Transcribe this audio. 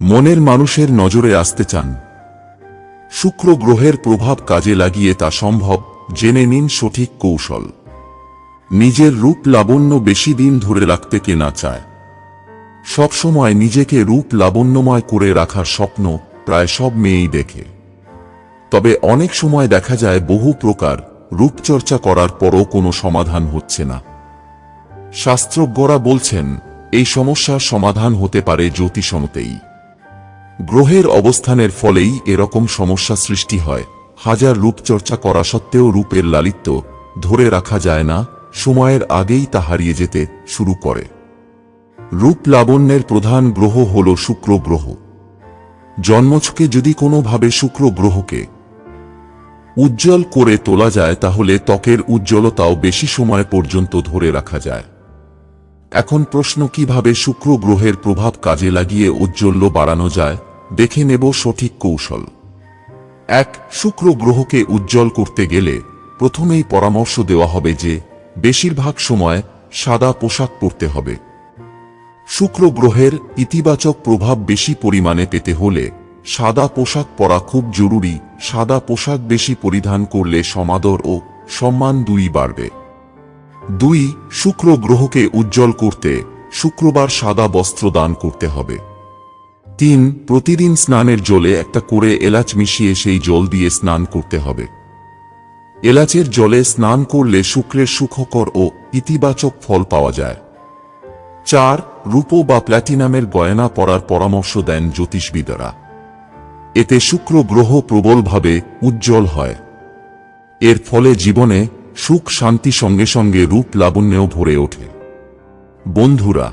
মনের মানুষের নজরে আসতে চান। শুক্র গ্রহের প্রভাব কাজে লাগিয়ে তা সম্ভব, জেনে নিন সঠিক কৌশল। নিজের রূপ লাবণ্য বেশি দিন ধরে রাখতে কে না চায়। সবসময় নিজেকে রূপ লাবণ্যময় করে রাখার স্বপ্ন প্রায় সব মেয়েই দেখে। তবে অনেক সময় দেখা যায় বহু প্রকার রূপচর্চা করার পরও কোনো সমাধান হচ্ছে না। শাস্ত্রজ্ঞরা বলছেন, এই সমস্যার সমাধান হতে পারে জ্যোতিষমতেই গ্রহের অবস্থানের ফলেই এরকম সমস্যা সৃষ্টি হয়। হাজার রূপচর্চা করা সত্ত্বেও রূপের লালিত্য ধরে রাখা যায় না, সময়ের আগেই তা হারিয়ে যেতে শুরু করে। রূপ লাবণ্যের প্রধান গ্রহ হল শুক্র গ্রহ। জন্মছকে যদি কোনোভাবে শুক্র গ্রহকে উজ্জ্বল করে তোলা যায়, তাহলে ত্বকের উজ্জ্বলতাও বেশি সময় পর্যন্ত ধরে রাখা যায়। এখন প্রশ্ন, কীভাবে শুক্র গ্রহের প্রভাব কাজে লাগিয়ে উজ্জ্বল্য বাড়ানো যায়? দেখে নেব সঠিক কৌশল। এক, শুক্র গ্রহকে উজ্জ্বল করতে গেলে প্রথমেই পরামর্শ দেওয়া হবে যে, বেশিরভাগ সময় সাদা পোশাক পরতে হবে। শুক্র গ্রহের ইতিবাচক প্রভাব বেশি পরিমাণে পেতে হলে সাদা পোশাক পরা খুব জরুরি। সাদা পোশাক বেশি পরিধান করলে সমাদর ও সম্মান দুই বাড়বে। দুই, শুক্র গ্রহকে উজ্জ্বল করতে শুক্রবার সাদা বস্ত্র দান করতে হবে। তিন, প্রতিদিন স্নানের জলে একটা করে এলাচ মিশিয়ে সেই জল দিয়ে স্নান করতে হবে। এলাচের জলে স্নান করলে শুক্রের সুখকর ও ইতিবাচক ফল পাওয়া যায়। চার, রূপো বা প্ল্যাটিনামের গয়না পরার পরামর্শ দেন জ্যোতিষবিদরা। এতে শুক্র গ্রহ প্রবলভাবে উজ্জ্বল হয়। এর ফলে জীবনে সুখ শান্তি সঙ্গে সঙ্গে রূপ লাবণ্যেও ভরে ওঠে। বন্ধুরা